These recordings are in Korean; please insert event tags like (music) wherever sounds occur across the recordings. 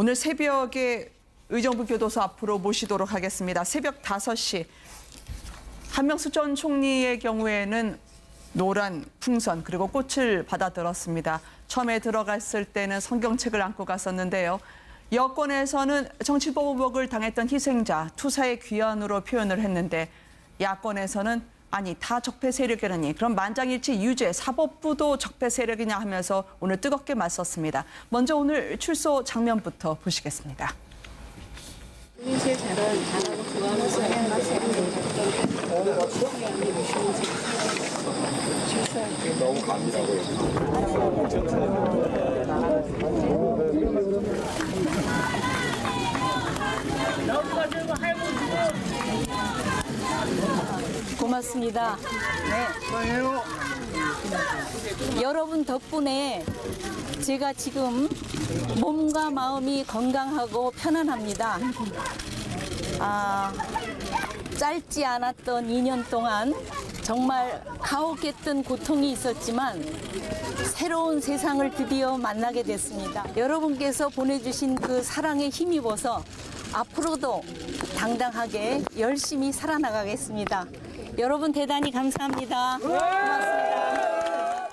오늘 새벽에 의정부 교도소 앞으로 모시도록 하겠습니다. 새벽 5시 한명수 전 총리의 경우에는 노란 풍선 그리고 꽃을 받아들었습니다. 처음에 들어갔을 때는 성경책을 안고 갔었는데요. 여권에서는 정치보복을 당했던 희생자, 투사의 귀환으로 표현을 했는데 야권에서는 아니 다 적폐 세력이라니 그럼 만장일치 유죄 사법부도 적폐 세력이냐 하면서 오늘 뜨겁게 맞섰습니다. 먼저 오늘 출소 장면부터 보시겠습니다. 고맙습니다. 네. 여러분 덕분에 제가 지금 몸과 마음이 건강하고 편안합니다. 아, 짧지 않았던 2년 동안 정말 가혹했던 고통이 있었지만 새로운 세상을 드디어 만나게 됐습니다. 여러분께서 보내주신 그 사랑에 힘입어서 앞으로도 당당하게 열심히 살아나가겠습니다. 여러분 대단히 감사합니다. 고맙습니다.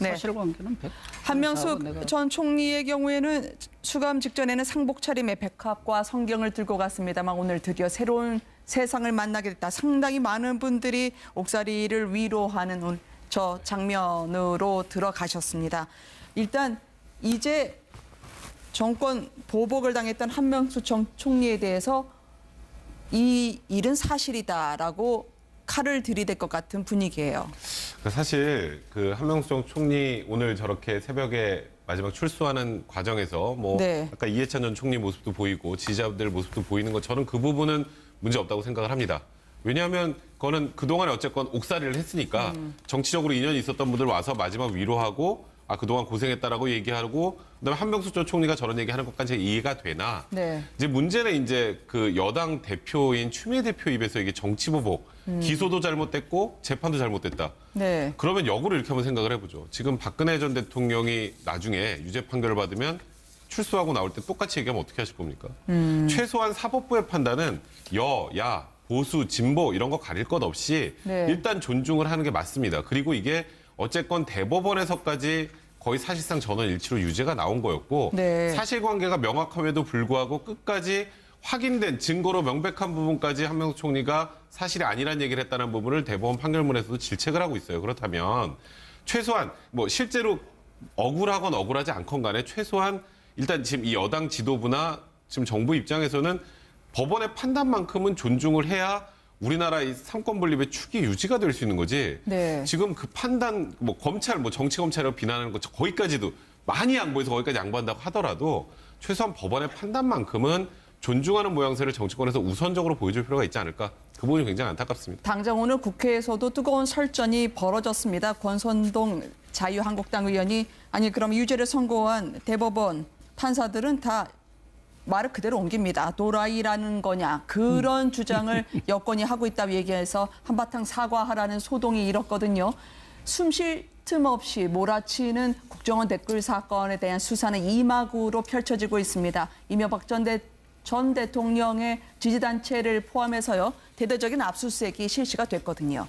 네. 사실관계는 100. 한명숙 전 총리의 경우에는 수감 직전에는 상복 차림의 백합과 성경을 들고 갔습니다만 오늘 드디어 새로운 세상을 만나게 됐다. 상당히 많은 분들이 옥살이를 위로하는 저 장면으로 들어가셨습니다. 일단 이제 정권 보복을 당했던 한명숙 전 총리에 대해서 이 일은 사실이다라고 칼을 들이댈 것 같은 분위기예요. 그 사실 그 한명숙 총리 오늘 저렇게 새벽에 마지막 출소하는 과정에서 뭐 네. 아까 이해찬 전 총리 모습도 보이고 지지자들 모습도 보이는 것 저는 그 부분은 문제 없다고 생각을 합니다. 왜냐하면 그거는 그동안에 어쨌건 옥살이를 했으니까 정치적으로 인연이 있었던 분들 와서 마지막 위로하고 아 그동안 고생했다라고 얘기하고 그다음에 한명숙 전 총리가 저런 얘기하는 것까지 이해가 되나 네. 이제 문제는 이제 그 여당 대표인 추미애 대표 입에서 이게 정치 보복 기소도 잘못됐고 재판도 잘못됐다. 네. 그러면 역으로 이렇게 한번 생각을 해보죠. 지금 박근혜 전 대통령이 나중에 유죄 판결을 받으면 출소하고 나올 때 똑같이 얘기하면 어떻게 하실 겁니까? 최소한 사법부의 판단은 여, 야, 보수, 진보 이런 거 가릴 것 없이 네. 일단 존중을 하는 게 맞습니다. 그리고 이게 어쨌건 대법원에서까지 거의 사실상 전원 일치로 유죄가 나온 거였고 네. 사실관계가 명확함에도 불구하고 끝까지 확인된 증거로 명백한 부분까지 한명숙 총리가 사실이 아니란 얘기를 했다는 부분을 대법원 판결문에서도 질책을 하고 있어요. 그렇다면 최소한 뭐 실제로 억울하건 억울하지 않건 간에 최소한 일단 지금 이 여당 지도부나 지금 정부 입장에서는 법원의 판단만큼은 존중을 해야 우리나라 이 삼권 분립의 축이 유지가 될 수 있는 거지. 네. 지금 그 판단 뭐 검찰 뭐 정치 검찰을 비난하는 거 거기까지도 많이 양보해서 거기까지 양보한다고 하더라도 최소한 법원의 판단만큼은 존중하는 모양새를 정치권에서 우선적으로 보여줄 필요가 있지 않을까. 그 부분이 굉장히 안타깝습니다. 당장 오늘 국회에서도 뜨거운 설전이 벌어졌습니다. 권선동 자유한국당 의원이 아니 그럼 유죄를 선고한 대법원 판사들은 다 말을 그대로 옮깁니다. 도라이라는 거냐 그런 주장을 (laughs) 여권이 하고 있다고 얘기해서 한바탕 사과하라는 소동이 일었거든요. 숨쉴 틈 없이 몰아치는 국정원 댓글 사건에 대한 수사는 이막으로 펼쳐지고 있습니다. 이명박 전, 대, 전 대통령의 지지단체를 포함해서요 대대적인 압수수색이 실시가 됐거든요.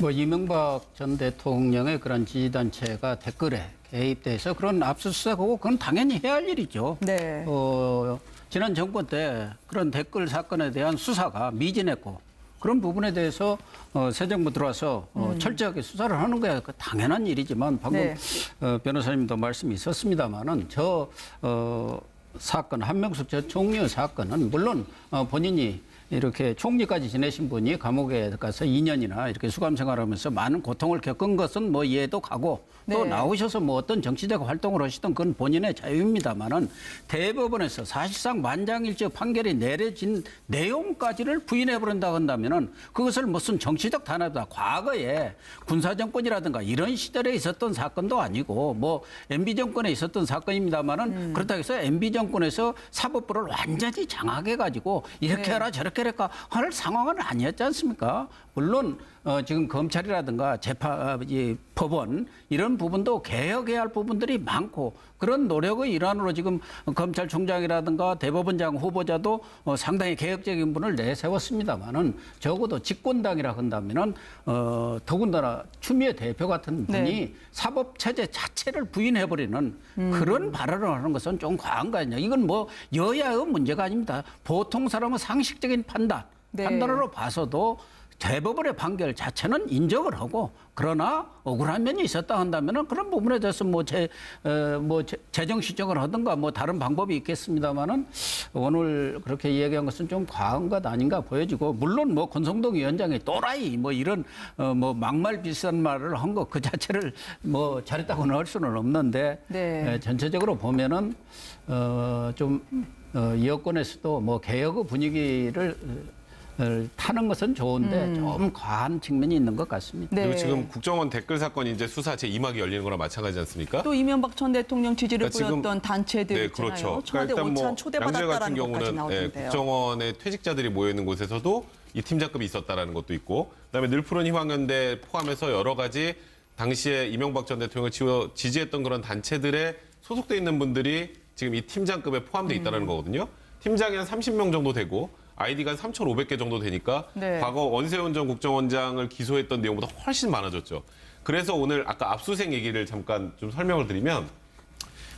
뭐 이명박 전 대통령의 그런 지지단체가 댓글에 개입돼서 그런 압수수색하고 그건 당연히 해야 할 일이죠. 네. 어, 지난 정권 때 그런 댓글 사건에 대한 수사가 미진했고 그런 부분에 대해서 어, 새 정부 들어와서 어, 철저하게 수사를 하는 거야 그 당연한 일이지만 방금 네. 어, 변호사님도 말씀이 있었습니다만은 저 어, 사건 한명숙 전 총리의 사건은 물론 어, 본인이 이렇게 총리까지 지내신 분이 감옥에 가서 2년이나 이렇게 수감 생활하면서 많은 고통을 겪은 것은 뭐 이해도 가고 또 네. 나오셔서 뭐 어떤 정치적 활동을 하시던 그건 본인의 자유입니다만은 대법원에서 사실상 만장일치 판결이 내려진 내용까지를 부인해 버린다 한다면은 그것을 무슨 정치적 단어다 과거에 군사 정권이라든가 이런 시절에 있었던 사건도 아니고 뭐 MB 정권에 있었던 사건입니다만은 그렇다고 해서 MB 정권에서 사법부를 완전히 장악해 가지고 이렇게 네. 하라 저렇게 할까 할 상황은 아니었지 않습니까? 물론 어, 지금 검찰이라든가 재판, 어, 이 법원 이런 부분도 개혁해야 할 부분들이 많고 그런 노력의 일환으로 지금 검찰총장이라든가 대법원장 후보자도 어, 상당히 개혁적인 분을 내세웠습니다만은 적어도 집권당이라 한다면은 어, 더군다나 추미애 대표 같은 분이 네. 사법 체제 자체를 부인해버리는 그런 발언을 하는 것은 좀 과한 거 아니냐. 이건 뭐 여야의 문제가 아닙니다. 보통 사람의 상식적인 판단, 네. 판단으로 봐서도 대법원의 판결 자체는 인정을 하고 그러나 억울한 면이 있었다 한다면은 그런 부분에 대해서 뭐 재, 어, 뭐 재- 재정 시정을 하든가 뭐 다른 방법이 있겠습니다만은 오늘 그렇게 이야기한 것은 좀 과한 것 아닌가 보여지고 물론 뭐 권성동 위원장이 또라이 뭐 이런 어, 뭐 막말 비슷한 말을 한거그 자체를 뭐 잘했다고는 할 수는 없는데 네. 에, 전체적으로 보면은 어좀 어, 여권에서도 뭐 개혁의 분위기를 어, 타는 것은 좋은데 좀 과한 측면이 있는 것 같습니다. 네. 그리고 지금 국정원 댓글 사건이 이제 수사 제 2막이 열리는 거랑 마찬가지 않습니까? 또 이명박 전 대통령 지지를 그러니까 보였던 단체들 네, 있잖아요. 그렇죠. 청와대 일단 뭐 양재 같은 경우는 예. 국정원의 퇴직자들이 모여 있는 곳에서도 이 팀장급이 있었다라는 것도 있고, 그다음에 늘푸른 희망연대 포함해서 여러 가지 당시에 이명박 전 대통령을 지워- 지지했던 그런 단체들에 소속돼 있는 분들이 지금 이 팀장급에 포함돼 음. 있다는 거거든요. 팀장이 한 30명 정도 되고 아이디가 한 3,500개 정도 되니까 네. 과거 원세훈 전 국정원장을 기소했던 내용보다 훨씬 많아졌죠. 그래서 오늘 아까 압수수색 얘기를 잠깐 좀 설명을 드리면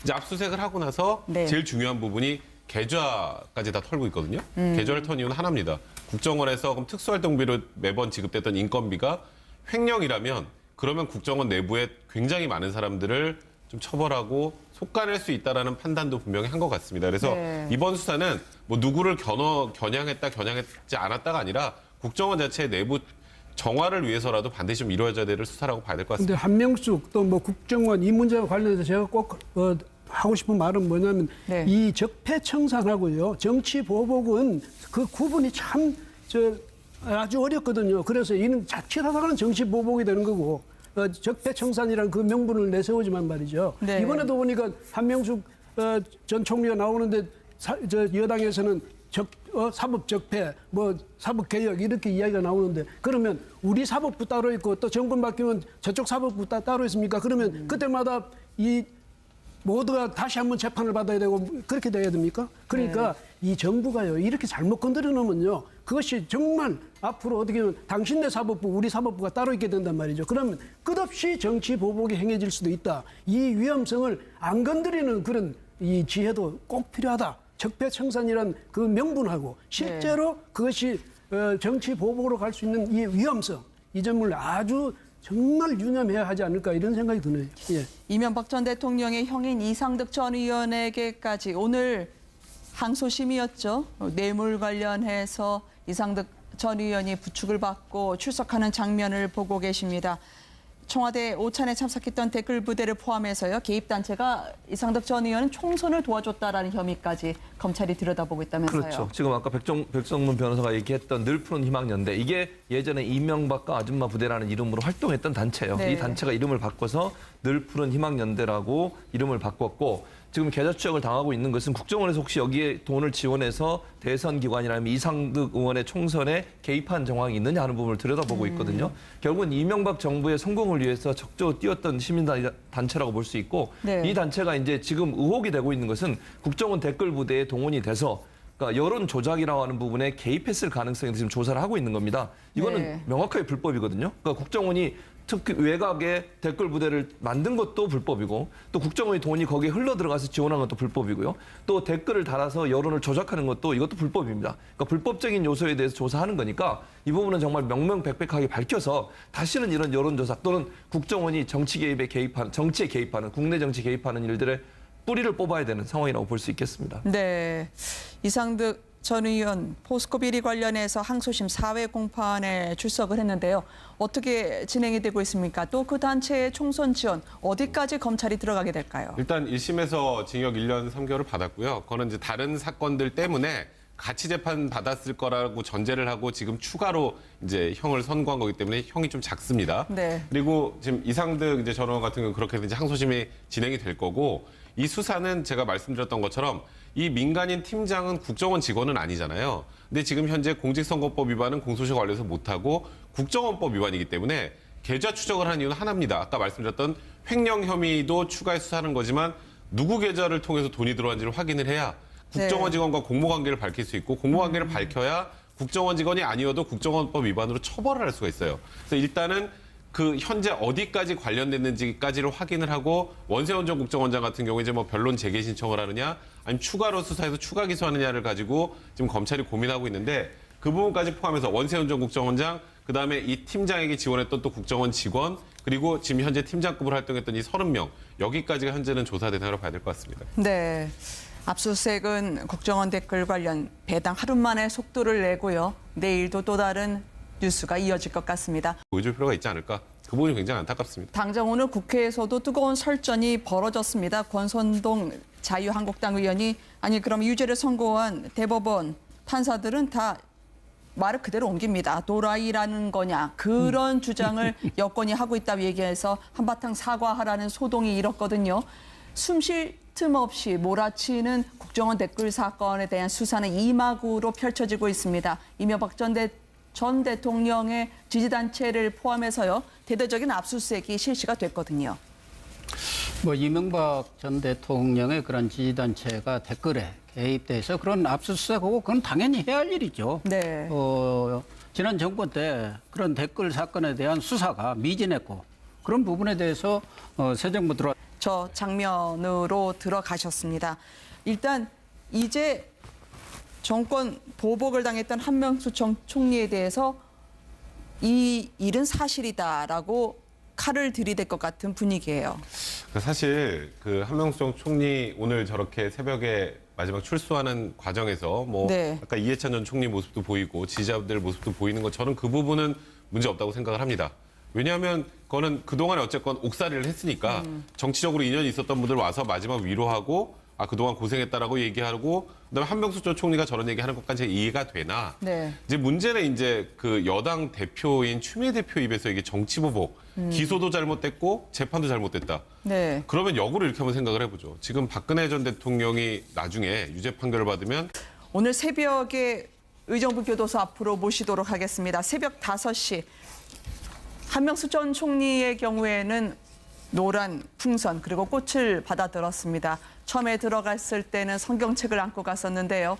이제 압수수색을 하고 나서 네. 제일 중요한 부분이 계좌까지 다 털고 있거든요. 음. 계좌를 턴 이유는 하나입니다. 국정원에서 그럼 특수활동비로 매번 지급됐던 인건비가 횡령이라면 그러면 국정원 내부에 굉장히 많은 사람들을 좀 처벌하고 속아낼 수 있다라는 판단도 분명히 한 것 같습니다. 그래서 네. 이번 수사는 뭐 누구를 겨눠, 겨냥했다, 겨냥했지 않았다가 아니라 국정원 자체의 내부 정화를 위해서라도 반드시 좀 이루어져야 될 수사라고 봐야 될 것 같습니다. 근데 한명숙 또 뭐 국정원 이 문제와 관련해서 제가 꼭 어, 하고 싶은 말은 뭐냐면 네. 이 적폐청산하고요 정치 보복은 그 구분이 참 저 아주 어렵거든요. 그래서 이는 자칫하다가는 정치 보복이 되는 거고 어, 적폐청산이라는 그 명분을 내세우지만 말이죠. 네. 이번에도 보니까 한명숙 어, 전 총리가 나오는데 사, 저 여당에서는 적, 어, 사법 적폐, 뭐 사법 개혁 이렇게 이야기가 나오는데 그러면 우리 사법부 따로 있고 또 정권 바뀌면 저쪽 사법부 따, 따로 있습니까? 그러면 그때마다 이 모두가 다시 한번 재판을 받아야 되고 그렇게 돼야 됩니까? 그러니까 이 정부가요 이렇게 잘못 건드려 놓으면요 그것이 정말 앞으로 어떻게 보면 당신네 사법부 우리 사법부가 따로 있게 된단 말이죠. 그러면 끝없이 정치 보복이 행해질 수도 있다. 이 위험성을 안 건드리는 그런 이 지혜도 꼭 필요하다. 적폐청산이란 그 명분하고 실제로 그것이 어, 정치 보복으로 갈 수 있는 이 위험성 이 점을 아주 정말 유념해야 하지 않을까 이런 생각이 드네요. 예. 이명박 전 대통령의 형인 이상득 전 의원에게까지 오늘 항소심이었죠. 뇌물 관련해서 이상득 전 의원이 부축을 받고 출석하는 장면을 보고 계십니다. 청와대 오찬에 참석했던 댓글 부대를 포함해서요 개입 단체가 이상득 전 의원은 총선을 도와줬다라는 혐의까지 검찰이 들여다보고 있다면서요. 그렇죠. 지금 아까 백정, 백성문 변호사가 얘기했던 늘 푸른 희망연대 이게 예전에 이명박과 아줌마 부대라는 이름으로 활동했던 단체예요. 네. 이 단체가 이름을 바꿔서 늘 푸른 희망연대라고 이름을 바꿨고 지금 계좌 추적을 당하고 있는 것은 국정원에서 혹시 여기에 돈을 지원해서 대선 기관이라면 이상득 의원의 총선에 개입한 정황이 있느냐 하는 부분을 들여다보고 음. 있거든요. 결국은 이명박 정부의 성공을 위해서 적극적으로 뛰었던 시민단체라고 볼 수 있고 네. 이 단체가 이제 지금 의혹이 되고 있는 것은 국정원 댓글 부대에 동원이 돼서 그러니까 여론 조작이라고 하는 부분에 개입했을 가능성이 지금 조사를 하고 있는 겁니다. 이거는 네. 명확하게 불법이거든요. 그러니까 국정원이 특히 외곽에 댓글 부대를 만든 것도 불법이고 또 국정원이 돈이 거기에 흘러 들어가서 지원한 것도 불법이고요. 또 댓글을 달아서 여론을 조작하는 것도 이것도 불법입니다. 그러니까 불법적인 요소에 대해서 조사하는 거니까 이 부분은 정말 명명백백하게 밝혀서 다시는 이런 여론조사 또는 국정원이 정치 개입에 개입하는 정치에 개입하는 국내 정치 개입하는 일들의 뿌리를 뽑아야 되는 상황이라고 볼 수 있겠습니다. 네. 이상득 전 의원 포스코 비리 관련해서 항소심 사회 공판에 출석을 했는데요. 어떻게 진행이 되고 있습니까? 또 그 단체의 총선 지원 어디까지 검찰이 들어가게 될까요? 일단 1심에서 징역 1년 3개월을 받았고요. 그거는 이제 다른 사건들 때문에 같이 재판 받았을 거라고 전제를 하고 지금 추가로 이제 형을 선고한 거기 때문에 형이 좀 작습니다. 네. 그리고 지금 이상득 이제 전 의원 같은 경우 그렇게 이제 항소심이 진행이 될 거고 이 수사는 제가 말씀드렸던 것처럼 이 민간인 팀장은 국정원 직원은 아니잖아요. 근데 지금 현재 공직선거법 위반은 공소시효 관련해서 못하고 국정원법 위반이기 때문에 계좌 추적을 한 이유는 하나입니다. 아까 말씀드렸던 횡령 혐의도 추가해 수사하는 거지만 누구 계좌를 통해서 돈이 들어왔는지를 확인을 해야 국정원 직원과 공모 관계를 밝힐 수 있고 공모 관계를 밝혀야 국정원 직원이 아니어도 국정원법 위반으로 처벌을 할 수가 있어요. 그래서 일단은 그 현재 어디까지 관련됐는지까지를 확인을 하고 원세훈 전 국정원장 같은 경우에 이제 뭐 변론 재개 신청을 하느냐 아니면 추가로 수사해서 추가 기소하느냐를 가지고 지금 검찰이 고민하고 있는데 그 부분까지 포함해서 원세훈 전 국정원장 그다음에 이 팀장에게 지원했던 또 국정원 직원 그리고 지금 현재 팀장급으로 활동했던 이 30명 여기까지가 현재는 조사 대상으로 봐야 될 것 같습니다. 네. 압수수색은 국정원 댓글 관련 배당 하루 만에 속도를 내고요. 내일도 또 다른 뉴스가 이어질 것 같습니다. 보여줄 필요가 있지 않을까 그 부분이 굉장히 안타깝습니다. 당장 오늘 국회에서도 뜨거운 설전이 벌어졌습니다. 권선동 자유한국당 의원이 아니 그럼 유죄를 선고한 대법원 판사들은 다 말을 그대로 옮깁니다. 도라이라는 거냐 그런 주장을 (laughs) 여권이 하고 있다고 얘기해서 한바탕 사과하라는 소동이 일었거든요. 숨쉴 틈 없이 몰아치는 국정원 댓글 사건에 대한 수사는 이막으로 펼쳐지고 있습니다. 이명박 전, 대, 전 대통령의 지지단체를 포함해서요 대대적인 압수수색이 실시가 됐거든요. 뭐 이명박 전 대통령의 그런 지지단체가 댓글에 개입돼서 그런 압수수색하고 그건 당연히 해야 할 일이죠. 네. 어, 지난 정권 때 그런 댓글 사건에 대한 수사가 미진했고 그런 부분에 대해서 어, 새 정부 들어 저 장면으로 들어가셨습니다. 일단 이제 정권 보복을 당했던 한명수 전 총리에 대해서 이 일은 사실이다라고 칼을 들이댈 것 같은 분위기예요. 그 사실 그 한명수 총리 오늘 저렇게 새벽에 마지막 출소하는 과정에서 뭐 네. 아까 이해찬 전 총리 모습도 보이고 지지자들 모습도 보이는 것 저는 그 부분은 문제 없다고 생각을 합니다. 왜냐하면 그거는 그동안에 어쨌건 옥살이를 했으니까 정치적으로 인연이 있었던 분들 와서 마지막 위로하고 아 그동안 고생했다라고 얘기하고 그다음에 한명수 전 총리가 저런 얘기하는 것까지 이해가 되나 네. 이제 문제는 이제 그 여당 대표인 추미애 대표 입에서 이게 정치 보복 기소도 잘못됐고 재판도 잘못됐다. 네. 그러면 역으로 이렇게 한번 생각을 해보죠. 지금 박근혜 전 대통령이 나중에 유죄 판결을 받으면 오늘 새벽에 의정부 교도소 앞으로 모시도록 하겠습니다. 새벽 5시 한명수 전 총리의 경우에는 노란 풍선 그리고 꽃을 받아들었습니다. 처음에 들어갔을 때는 성경책을 안고 갔었는데요.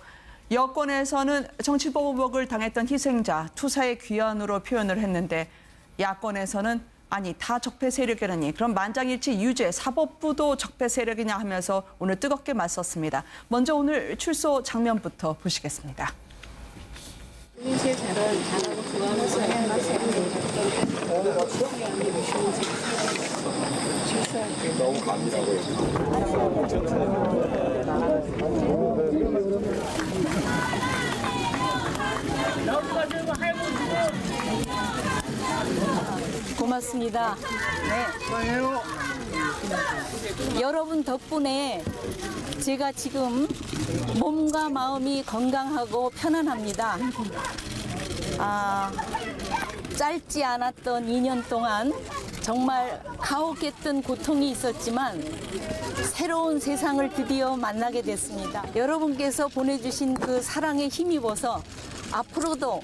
여권에서는 정치보복을 당했던 희생자, 투사의 귀환으로 표현을 했는데 야권에서는 아니 다 적폐 세력이라니 그럼 만장일치 유죄 사법부도 적폐 세력이냐 하면서 오늘 뜨겁게 맞섰습니다. 먼저 오늘 출소 장면부터 보시겠습니다. 너무 감이라고요. 고맙습니다. 네. 여러분 덕분에 제가 지금 몸과 마음이 건강하고 편안합니다. 아, 짧지 않았던 2년 동안 정말 가혹했던 고통이 있었지만 새로운 세상을 드디어 만나게 됐습니다. 여러분께서 보내주신 그 사랑에 힘입어서 앞으로도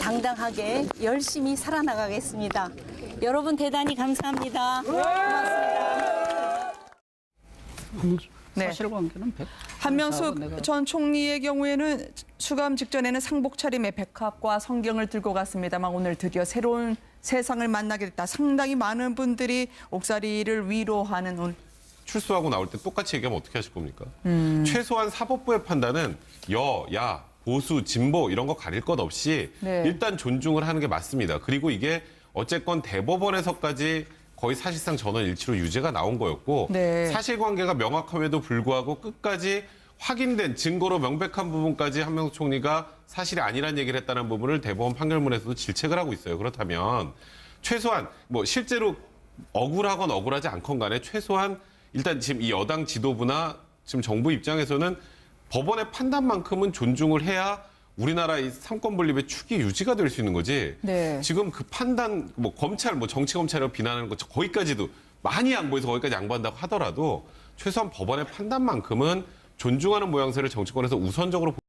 당당하게 열심히 살아나가겠습니다. 여러분 대단히 감사합니다. 고맙습니다. 네. 사실관계는 100. 한명숙 전 총리의 경우에는 수감 직전에는 상복 차림에 백합과 성경을 들고 갔습니다만 오늘 드디어 새로운 세상을 만나게 됐다. 상당히 많은 분들이 옥살이를 위로하는 오늘 출소하고 나올 때 똑같이 얘기하면 어떻게 하실 겁니까? 음. 최소한 사법부의 판단은 여, 야, 보수, 진보 이런 거 가릴 것 없이 네. 일단 존중을 하는 게 맞습니다. 그리고 이게 어쨌건 대법원에서까지 거의 사실상 전원 일치로 유죄가 나온 거였고 네. 사실관계가 명확함에도 불구하고 끝까지 확인된 증거로 명백한 부분까지 한명숙 총리가 사실이 아니란 얘기를 했다는 부분을 대법원 판결문에서도 질책을 하고 있어요. 그렇다면 최소한 뭐 실제로 억울하건 억울하지 않건 간에 최소한 일단 지금 이 여당 지도부나 지금 정부 입장에서는 법원의 판단만큼은 존중을 해야 우리나라 이 삼권 분립의 축이 유지가 될 수 있는 거지. 네. 지금 그 판단 뭐 검찰 뭐 정치 검찰을 비난하는 거 거기까지도 많이 양보해서 거기까지 양보한다고 하더라도 최소한 법원의 판단만큼은 존중하는 모양새를 정치권에서 우선적으로